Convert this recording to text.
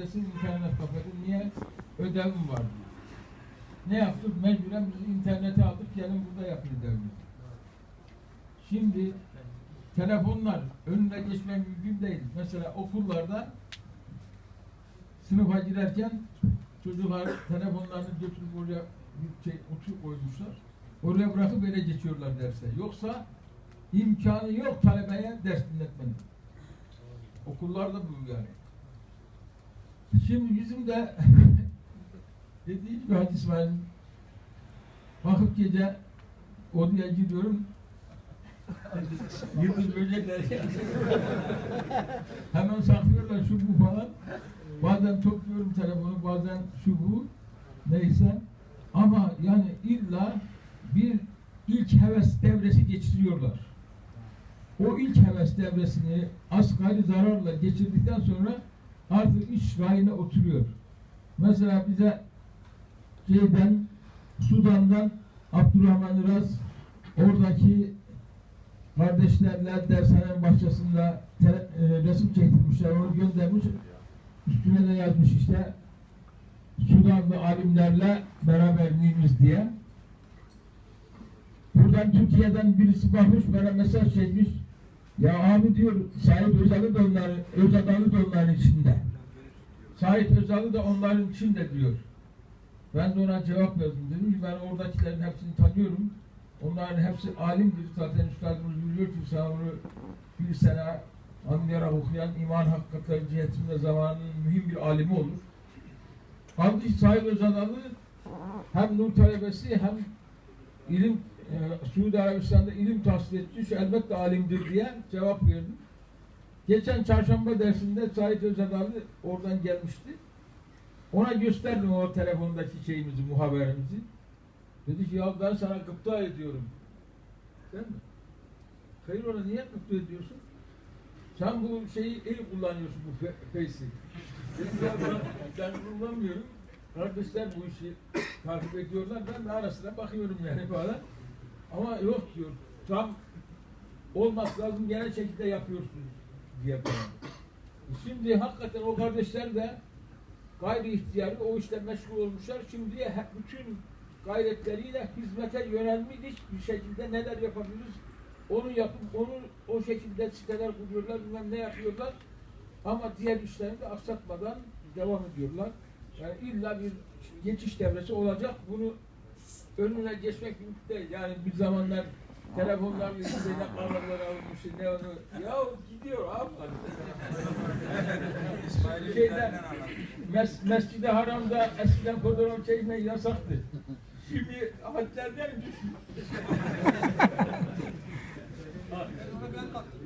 neredesin? İnternet kafede. Niye? Ödevim var diyor. Ne yaptık? Mecburen biz internete aldık. Gelin burada yapın ödevimizi. Şimdi telefonlar önüne geçmek mümkün değil. Mesela okullarda sınıfa girerken çocuklar telefonlarını götürüp oraya bir şey uçuk koymuşlar. Oraya bırakıp öyle geçiyorlar derse. Yoksa imkanı yok talebeye ders dinletmenin. Okullarda bu yani. Şimdi bizim de dediği gibi Hacı İsmail'in vakıf gece odaya gidiyorum Yıldız böcekler hemen saklıyorlar şu bu falan. Bazen topluyorum telefonu, bazen şu bu. Neyse. Ama yani illa bir ilk heves devresi geçiriyorlar. O ilk heves devresini asgari zararla geçirdikten sonra artık iş rayına oturuyor. Mesela bize şeyden, Sudan'dan Abdurrahman Iraz oradaki kardeşlerle dershanenin bahçesinde te- e, resim çektirmişler, onu göndermiş. Üstüne de yazmış işte Sudanlı alimlerle beraberliğimiz diye. Buradan Türkiye'den birisi bakmış bana mesaj çekmiş. Ya abi diyor Sait Özal'ı da onların, Özadal'ı da onların içinde. Sait Özal'ı da onların içinde diyor. Ben de ona cevap yazdım. Dedim ki ben oradakilerin hepsini tanıyorum. Onların hepsi alimdir. Zaten üstadımız biliyor ki onu bir sene anlayarak okuyan iman hakikatleri cihetinde zamanının mühim bir alimi olur. Halbuki Said Özadalı hem nur talebesi hem ilim e, Suudi Arabistan'da ilim tahsil etmiş elbette alimdir diye cevap verdim. Geçen çarşamba dersinde Said Özadalı oradan gelmişti. Ona gösterdim o telefondaki şeyimizi, muhaberimizi. Dedi ki ya ben sana gıpta ediyorum. Değil mi? Hayır ona niye gıpta ediyorsun? Sen bu şeyi iyi kullanıyorsun bu Face'i. Ben, kullanmıyorum. Kardeşler bu işi takip ediyorlar. Ben de ara sıra bakıyorum yani falan. Ama yok diyor. Tam olması lazım genel şekilde yapıyorsunuz diye. Şimdi hakikaten o kardeşler de gayri ihtiyari o işle meşgul olmuşlar. Şimdi he- bütün gayretleriyle hizmete yönelmiş bir şekilde neler yapabiliriz onu yapıp onu o şekilde siteler kuruyorlar bilmem ne yapıyorlar ama diğer işlerini de aksatmadan devam ediyorlar. Yani illa bir geçiş devresi olacak. Bunu önüne geçmek mümkün. Yani bir zamanlar telefonlarla içinde şey paralar alınmış, ne onu. Ya gidiyor abi. Şeyden, mes mescid Haram'da eskiden fotoğraf çekmek yasaktı. Şimdi hadlerden düşmüş. ben baktım.